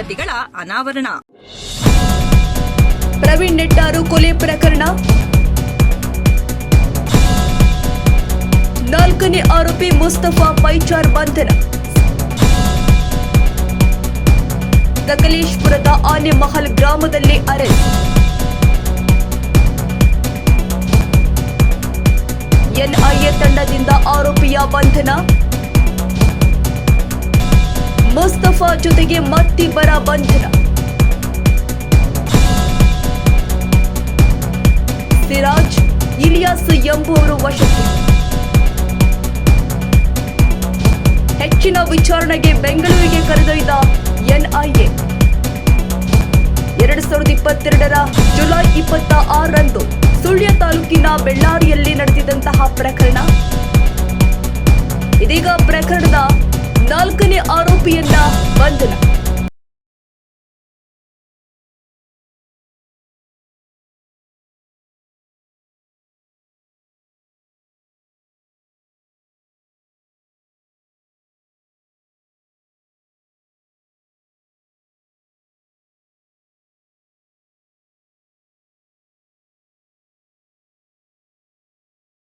ಸಂಗತಿಗಳ ಅನಾವರಣ. ಪ್ರವೀಣ್ ನೆಟ್ಟಾರು ಕೊಲೆ ಪ್ರಕರಣ. ನಾಲ್ಕನೇ ಆರೋಪಿ ಮುಸ್ತಫಾ ಪೈಚಾರ್ ಬಂಧನ. ಸಕಲೇಶ್ಪುರದ ಆನೆಮಹಲ್ ಗ್ರಾಮದಲ್ಲಿ ಅರೆಸ್ಟ್ ಎನ್ಐಎ ತಂಡದಿಂದ ಆರೋಪಿಯ ಬಂಧನ. ಮುಸ್ತಫಾ ಜೊತೆಗೆ ಮತ್ತಿಬ್ಬರ ಬಂಧನ. ಸಿರಾಜ್, ಇಲಿಯಾಸ್ ಎಂಬುವರು ವಶಕ್ಕೆ. ಹೆಚ್ಚಿನ ವಿಚಾರಣೆಗೆ ಬೆಂಗಳೂರಿಗೆ ಕರೆದೊಯ್ದ ಎನ್ಐಎ. ಎರಡು ಸಾವಿರದ ಇಪ್ಪತ್ತೆರಡರ ಜುಲೈ ಇಪ್ಪತ್ತ ಆರರಂದು ಸುಳ್ಯ ತಾಲೂಕಿನ ಬೆಳ್ಳಾರಿಯಲ್ಲಿ ನಡೆದಿದ್ದಂತಹ ಪ್ರಕರಣ. ಇದೀಗ ಪ್ರಕರಣದ